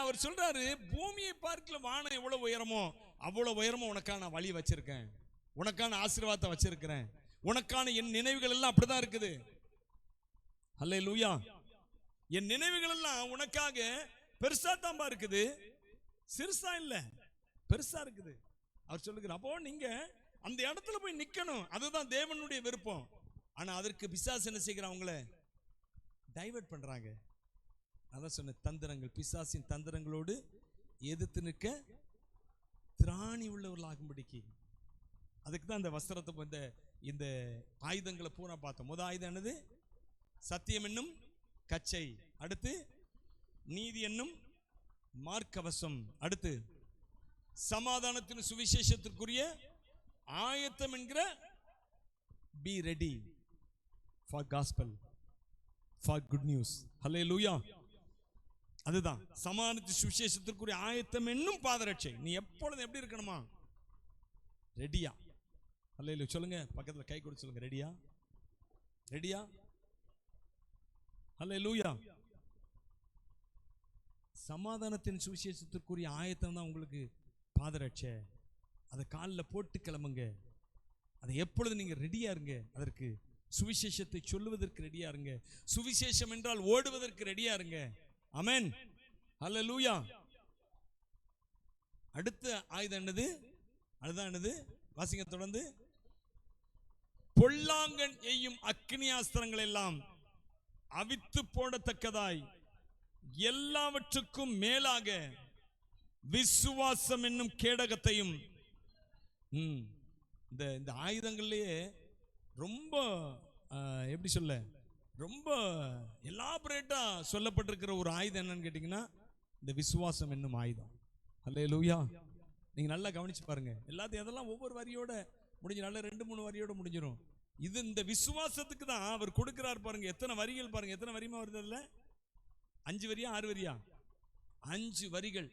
அவர் சொல்றாரு பூமியை பார்க்கல வானம் எவ்வளவு உயரமோ அவ்வளவு உயரமோ உனக்கான வழி வச்சிருக்கேன். உனக்கான ஆசீர்வாதத்தை வச்சிருக்கிறேன். உனக்கான என் நினைவுகள் எல்லாம் அப்படிதான் இருக்குது. அல்ல லூயா என் நினைவுகள் எல்லாம் உனக்காக பெருசா தான்பா இருக்குது. சிறுசா இல்ல பெருசா இருக்குது. அவர் சொல்லுகிற அப்போ நீங்க அந்த இடத்துல போய் நிக்கணும். அதுதான் தேவனுடைய விருப்பம். ஆனா அதற்கு பிசாசு என்ன செய்கிறான் அவங்கள டைவர்ட் பண்றாங்க. அதான் சொன்ன தந்திரங்கள். பிசாசின் தந்திரங்களோடு எதிர்த்து நிற்க திராணி உள்ளவர்களாகும்படிக்கு. அதுக்கு தான் இந்த வஸ்திரத்தை இந்த இந்த ஆயுதங்களை பூரா பார்த்தோம். முதல் ஆயுதம் என்னது? சத்தியம் என்னும் கச்சை. அடுத்து நீதி என்னும் மார்க்கவசம். அடுத்து சமாதானத்தின் சுவிசேஷத்திற்குரிய ஆயத்தம் என்கிற be ready for gospel for good news hallelujah அதுதான். சமாதானத்து சுவிசேஷத்திற்குரிய ஆயத்தம் என்னும் பாதரட்சை. நீ எப்பொழுதும் எப்படி இருக்கணுமா? ரெடியா? அல்ல சொல்லுங்க. பக்கத்துல கை கொடுத்து சொல்லுங்க. ரெடியா? ரெடியா? அல்ல லூயா சமாதானத்தின் சுவிசேஷத்திற்குரிய ஆயத்தம் தான் உங்களுக்கு பாதரட்சை. அதை காலில் போட்டு கிளம்புங்க. அதை எப்பொழுது நீங்கள் ரெடியா இருங்க அதற்கு சுவிசேஷத்தை சொல்லுவதற்கு ரெடியா இருங்க. சுவிசேஷம் என்றால் ஓடுவதற்கு ரெடியா இருங்க. அமேன் அல்ல லூயா அடுத்த ஆயுதம் என்னது? அதுதான் என்னது? வாசிங்க தொடர்ந்து. பொல்லாங்கன் எய்யும் அக்னியாஸ்திரங்கள் எல்லாம் அவித்து போடத்தக்கதாய் எல்லாவற்றுக்கும் மேலாக விசுவாசம் என்னும் கேடகத்தையும் இந்த இந்த ஆயுதங்கள்லயே ரொம்ப எப்படி சொல்ல? ரொம்ப எலாபரேட்டாக சொல்லப்பட்டிருக்கிற ஒரு ஆயுதம் என்னன்னு கேட்டிங்கன்னா இந்த விசுவாசம் என்னும் ஆயுதம். அல்லே லூயா நீங்கள் நல்லா கவனிச்சு பாருங்கள் எல்லாத்தையும் அதெல்லாம் ஒவ்வொரு வரியோட முடிஞ்ச நல்ல ரெண்டு மூணு வரியோட முடிஞ்சிடும் இது இந்த விசுவாசத்துக்கு தான் அவர் கொடுக்குறாரு பாருங்க. எத்தனை வரிகள் பாருங்கள் எத்தனை வரிமா வருது அதில்? அஞ்சு வரியா? ஆறு வரியா? அஞ்சு வரிகள்.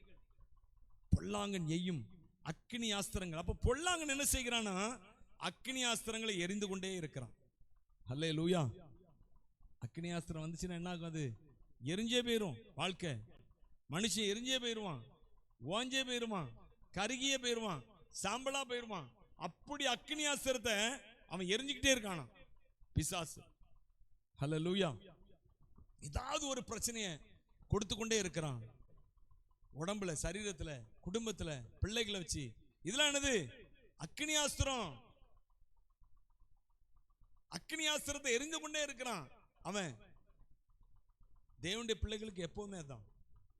பொல்லாங்கன் எய்யும் அக்னி ஆஸ்திரங்கள் அப்போ பொல்லாங்கன் என்ன செய்கிறான்னா அக்னி ஆஸ்திரங்களை எரிந்து கொண்டே இருக்கிறான். அல்லே லூயா அக்னி ஆஸ்திரம் வந்துச்சுன்னா என்ன ஆகும் அது? எரிஞ்சே போயிரும் வாழ்க்கை. மனுஷன் எரிஞ்சே போயிருவான். ஓஞ்சே போயிருவான். கருகியே போயிருவான். சாம்பலா போயிருவான். அப்படி அக்னியாஸ்திரத்தை அவன் எரிஞ்சுக்கிட்டே இருக்கான் பிசாசு. ஹலோ லூயா ஏதாவது ஒரு பிரச்சனையை கொடுத்து கொண்டே இருக்கிறான். உடம்புல சரீரத்துல குடும்பத்துல பிள்ளைகளை வச்சு. இதெல்லாம் என்னது? அக்னியாஸ்திரம் ஆஸ்திரம் அக்னி ஆஸ்திரத்தை எரிந்து கொண்டே இருக்கிறான். அவன் தேவனுடைய பிள்ளைகளுக்கு எப்போவுமே அதான்.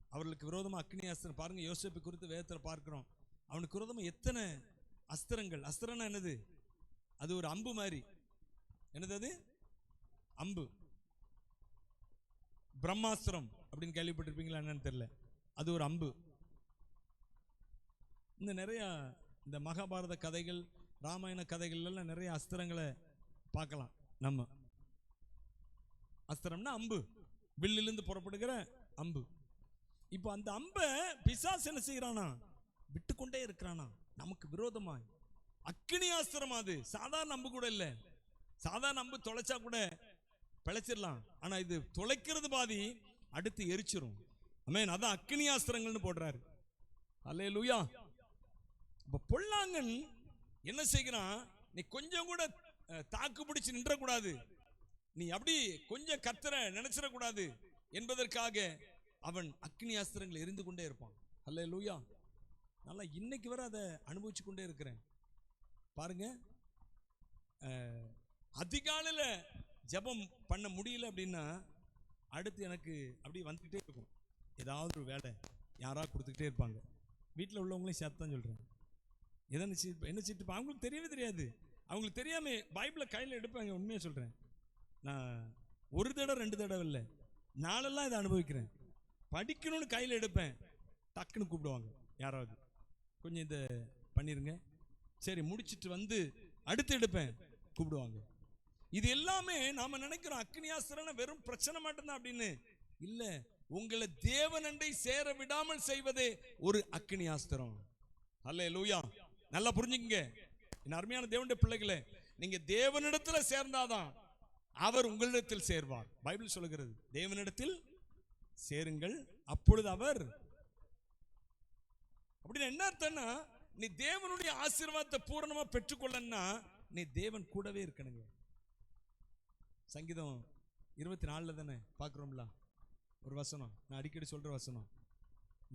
அவர்களுக்கு விரோதமாக அக்னி அஸ்திரம் பாருங்க யோசிப்பை குறித்து வேதத்தில் பார்க்குறோம். அவனுக்கு விரோதமாக எத்தனை அஸ்திரங்கள்? அஸ்திரம்னா என்னது? அது ஒரு அம்பு மாதிரி. என்னது அது? அம்பு. பிரம்மாஸ்திரம் அப்படின்னு கேள்விப்பட்டிருப்பீங்களா என்னன்னு தெரியல. அது ஒரு அம்பு. இந்த நிறையா இந்த மகாபாரத கதைகள் ராமாயண கதைகள் எல்லாம் நிறைய அஸ்திரங்களை பார்க்கலாம் நம்ம. அஸ்திரம்னா அம்பு. வில்லிலிருந்து புறப்படுகிற அம்பு. இப்போ அந்த அம்பை பிசாஸ் என்ன செய்யறானா விட்டுக்கொண்டே இருக்கிறானா? நமக்கு விரோதமாய். அக்கினி ஆஸ்திரம் அது. சாதாரண அம்பு கூட இல்லை. சாதாரண அம்பு தொலைச்சா கூட பிழைச்சிடலாம். ஆனா இது தொலைக்கிறது பாதி அடுத்து எரிச்சிரும். அமேன் அதான் அக்கினி ஆஸ்திரங்கள்னு போடுறாரு. அல்லே லூயா இப்போ பொல்லாங்கன் என்ன செய்கிறான்? நீ கொஞ்சம் கூட தாக்கு பிடிச்சு நின்றக்கூடாது. நீ அப்படி கொஞ்சம் கத்துற நினைச்சிடக்கூடாது என்பதற்காக அவன் அக்னி அஸ்திரங்களை எரிந்து கொண்டே இருப்பான். அல்ல லூயா நல்லா இன்னைக்கு வரை அதை அனுபவிச்சு கொண்டே இருக்கிறேன். பாருங்க. அதிகாலையில் ஜபம் ஜெபம் பண்ண முடியல அப்படின்னா அடுத்து எனக்கு அப்படி வந்துக்கிட்டே இருக்கும். ஏதாவது ஒரு வேலை யாராவது கொடுத்துக்கிட்டே இருப்பாங்க. வீட்டில் உள்ளவங்களையும் சேர்த்து தான் சொல்கிறேன் எதை நிச்சயம் என்ன சீட்டு அவங்களுக்கு தெரியவே தெரியாது. அவங்களுக்கு தெரியாமல் பைபிளை கையில் எடுப்பாங்க உண்மையாக சொல்கிறேன் நான் ஒரு தடவை ரெண்டு தடவை இல்லை. நாளெல்லாம் இதை அனுபவிக்கிறேன். படிக்கணும்னு கையில் எடுப்பேன். டக்குன்னு கூப்பிடுவாங்க யாராவது. கொஞ்சம் இதை பண்ணிடுங்க சரி முடிச்சிட்டு வந்து அடுத்து எடுப்பேன். கூப்பிடுவாங்க. இது எல்லாமே நாம் நினைக்கிறோம் அக்னியாஸ்திரம்னா வெறும் பிரச்சனை மட்டும்தான் அப்படின்னு. இல்லை உங்களை தேவனண்டை சேர விடாமல் செய்வதே ஒரு அக்னியாஸ்திரம். அல்ல லூயா நல்லா புரிஞ்சுக்கங்க. என் அருமையான தேவனுடைய பிள்ளைகளை நீங்கள் தேவனிடத்தில் சேர்ந்தாதான் அவர் உங்களிடத்தில் சேர்வார். பைபிள் சொல்லுகிறது தேவனிடத்தில் சேருங்கள். அப்பொழுது அவர் அப்படின்னு என்ன அர்த்தம்னா நீ தேவனுடைய ஆசீர்வாதத்தை பூரணமா பெற்றுக்கொள்ளன்னா நீ தேவன் கூடவே இருக்கணுங்க. சங்கீதம் இருபத்தி நாலுல தானே பார்க்குறோம்ல? ஒரு வசனம் நான் அடிக்கடி சொல்ற வசனம்.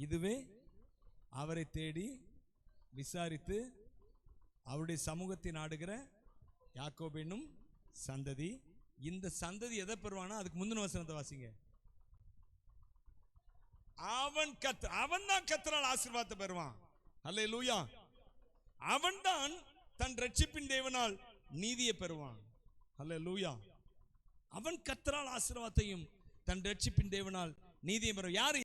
இதுவே அவரை தேடி விசாரித்து அவருடைய சமூகத்தை நாடுகிற யாக்கோபு சந்ததி இந்த சந்ததி எதை பெறுவானா? அதுக்கு முந்தின வசனத்தை வாசிங்க. அவன் கத் அவன் தான் கத்தனால் ஆசீர்வாதத்தை பெறுவான். அல்ல லூயா அவன் தான் தன் ரட்சிப்பின் தேவனால் நீதியை பெறுவான். அல்ல லூயா அவன் கத்தரால் ஆசீர்வாதத்தையும் தன் ரட்சிப்பின் தேவனால் நீதியை பெறுவான். யார்